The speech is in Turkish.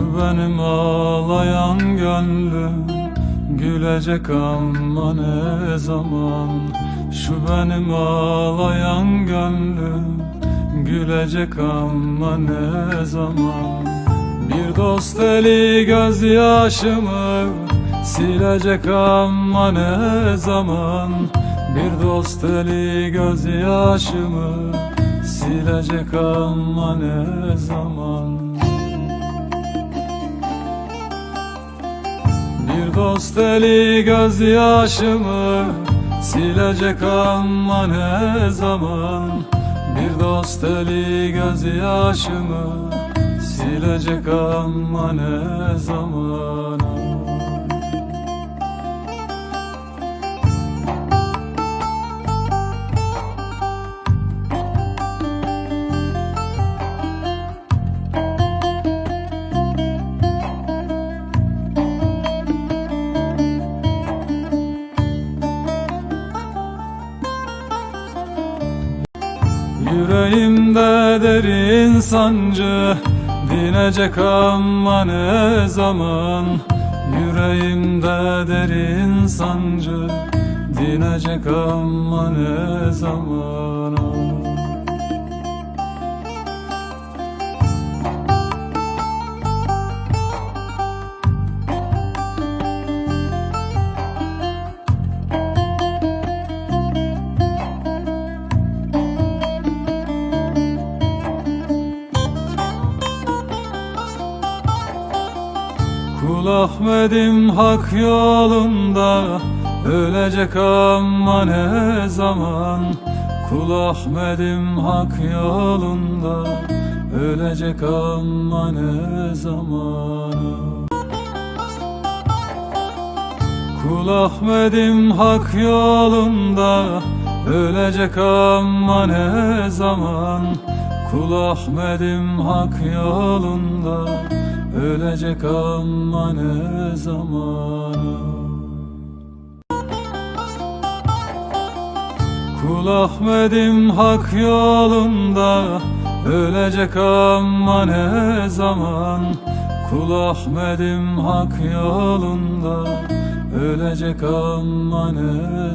benim ağlayan gönlüm Gülecek ama ne zaman? Şu benim ağlayan gönlüm Gülecek ama ne zaman? Bir dost eli gözyaşımı Silecek ama ne zaman? Bir dost eli gözyaşımı Silecek ama ne zaman dost eli gözyaşımı Silecek ama ne zaman? Bir dost eli gözyaşımı Silecek ama ne zaman Yüreğimde derin sancı Dinecek ama ne zaman? Yüreğimde derin sancı Dinecek ama ne zaman Kul Ahmet'im hak yolunda Ölecek ama ne zaman? Kul Ahmet'im hak yolunda Ölecek ama ne zaman? Kul Ahmet'im hak yolunda Ölecek ama ne zaman? Kul Ahmet'im hak yolunda Ölecek ama ne zaman Kul Ahmet'im hak yolunda Ölecek ama ne zaman? Kul Ahmet'im hak yolunda Ölecek ama ne